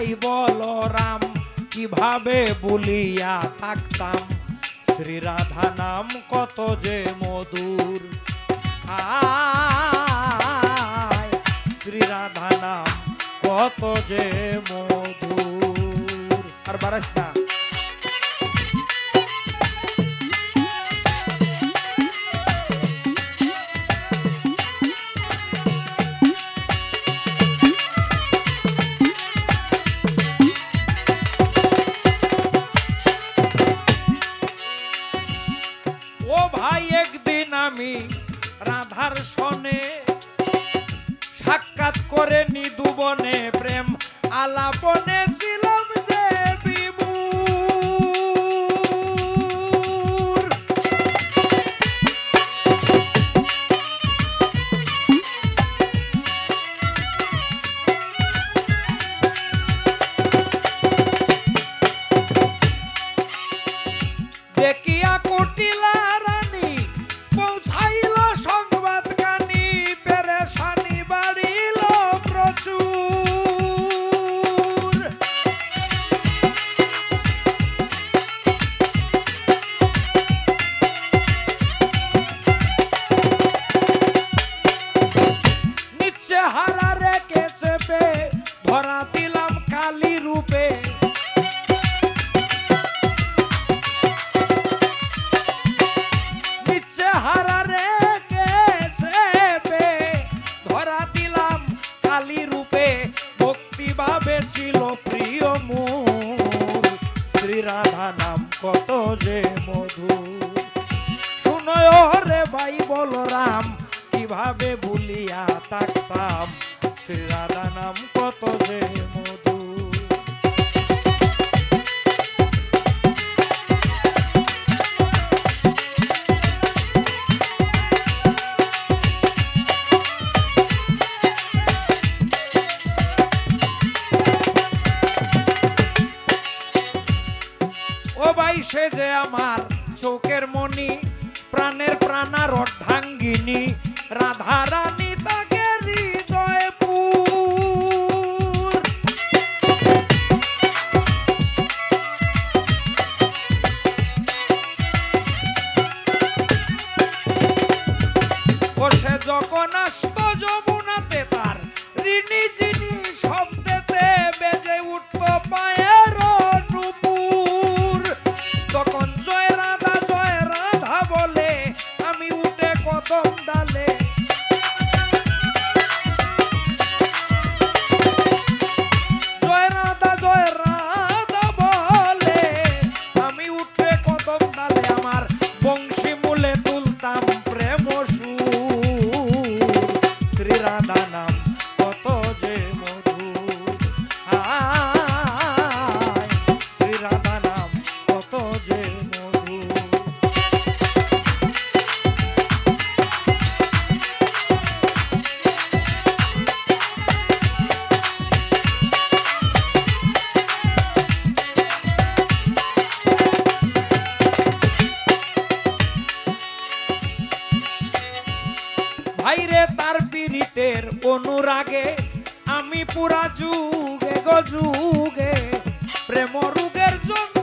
ভাই বলরাম, কীভাবে বলিয়া থাকতাম? শ্রী রাধা নাম কত যে মধুর। আয় শ্রী রাধা নাম কত যে মধুর। আর বারাস না। আমি রাধার সনে সাক্ষাৎ করে নি দুবনে প্রেম আলাপনে ধরা দিলাম কালী রূপে। ছিল প্রিয় মূল শ্রী রাধা নাম কত যে মধু শুনয় রে ভাই বলরাম, কীভাবে ভুলিয়া থাকতাম শ্রী সে যে আমার চোখের মনি প্রাণের প্রাণার অর্ধাঙ্গিনী রাধা রানী তাকে হৃদয় পুর। ও সে যখন আসত শ্রী আমি পুরা যুগে গো যুগে প্রেম রুগের যন্ত্রণা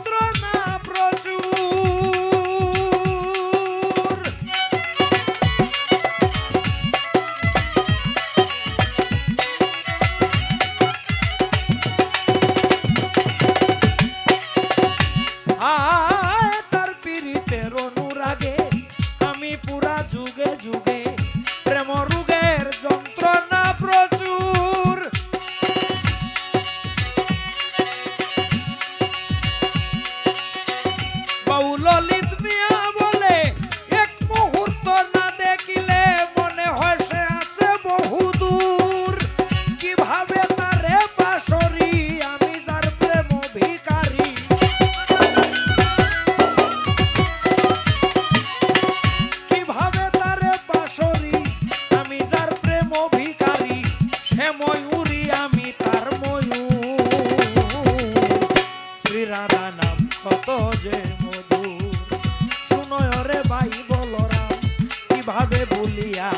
কীভাবে ভুলিয়া